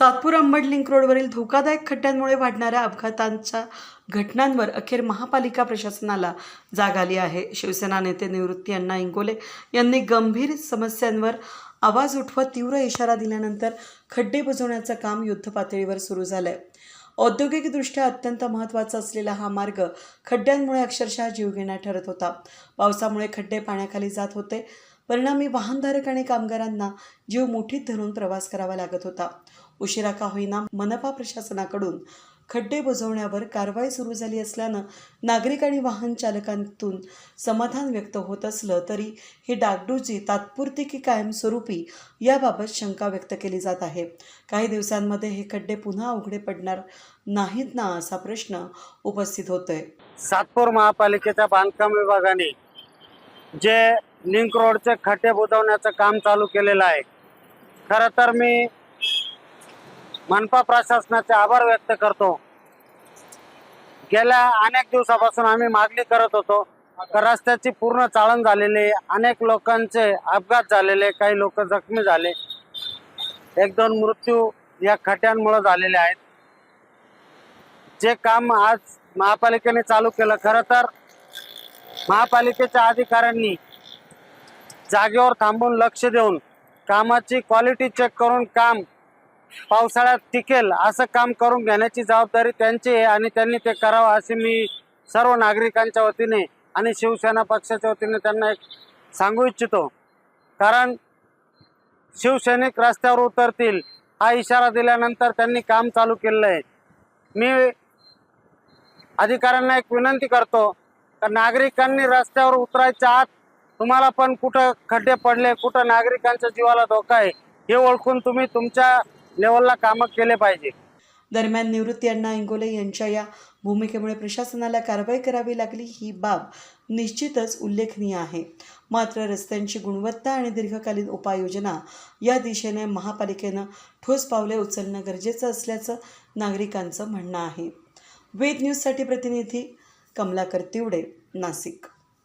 Satpur Ambad link रोडवरील धोकादायक खड्ड्यांमुळे वाढणाऱ्या अपघातांच्या घटनांवर अखेर महापालिका प्रशासनाला जाग आली आहे. शिवसेना नेते निवृत्ती अण्णा इंगोले यांनी गंभीर समस्यांवर आवाज उठवत तीव्र इशारा दिल्यानंतर खड्डे बुजवण्याचं काम युद्धपातळीवर सुरू झालंय. औद्योगिकदृष्ट्या अत्यंत महत्त्वाचा असलेला हा मार्ग खड्ड्यांमुळे अक्षरशः जीवघेणा ठरत होता. पावसामुळे खड्डे पाण्याखाली जात होते. परिणामी वाहनधारक आणि कामगारांना जीव मुठीत धरून प्रवास करावा लागत होता. उशिरा का होईना मनपा प्रशासनाकडून खड्डे बुजवण्यावर कारवाई सुरू झाली असल्यानं नागरिक आणि वाहन चालकांतून समाधान व्यक्त होत असलं तरी ही डागडुजी तात्पुरती की कायमस्वरूपी याबाबत शंका व्यक्त केली जात आहे. काही दिवसांमध्ये हे खड्डे पुन्हा उघडे पडणार नाहीत ना असा प्रश्न उपस्थित होतोय. सातपूर महापालिकेच्या बांधकाम विभागाने जे लिंक रोडचे खड्डे बुजवण्याचं काम चालू केलेलं आहे. खरं तर मी मनपा प्रशासनाचे आभार व्यक्त करतो. गेल्या अनेक दिवसापासून आम्ही मागणी करत होतो. रस्त्याची पूर्ण चाळण झालेली आहे. अनेक लोकांचे अपघात झालेले काही लोक जखमी झाले. एक दोन मृत्यू या खड्ड्यांमुळे झालेले आहेत. जे काम आज महापालिकेने चालू केलं खरं तर महापालिकेच्या अधिकाऱ्यांनी जागेवर थांबून लक्ष देऊन कामाची क्वालिटी चेक करून काम पावसाळ्यात टिकेल असं काम करून घेण्याची जबाबदारी त्यांची आहे आणि त्यांनी ते करावं असे मी सर्व नागरिकांच्या वतीने आणि शिवसेना पक्षाच्या वतीने त्यांना एक सांगू इच्छितो. कारण शिवसैनिक रस्त्यावर उतरतील हा इशारा दिल्यानंतर त्यांनी काम चालू केलेलं आहे. मी अधिकाऱ्यांना एक विनंती करतो का नागरिकांनी रस्त्यावर उतरायच्या आत तुम्हाला पण कुठं खड्डे पडले कुठं नागरिकांच्या जीवाला धोका आहे हे ओळखून तुम्ही तुमच्या लेवलला कामं केले पाहिजे. दरम्यान निवृत्ती अण्णा इंगोले यांच्या या भूमिकेमुळे प्रशासनाला कारवाई करावी लागली ही बाब निश्चितच उल्लेखनीय आहे. मात्र रस्त्यांची गुणवत्ता आणि दीर्घकालीन उपाययोजना या दिशेने महापालिकेनं ठोस पावले उचलणं गरजेचं असल्याचं नागरिकांचं म्हणणं आहे. वेद न्यूजसाठी प्रतिनिधी कमलाकर तिवडे नाशिक.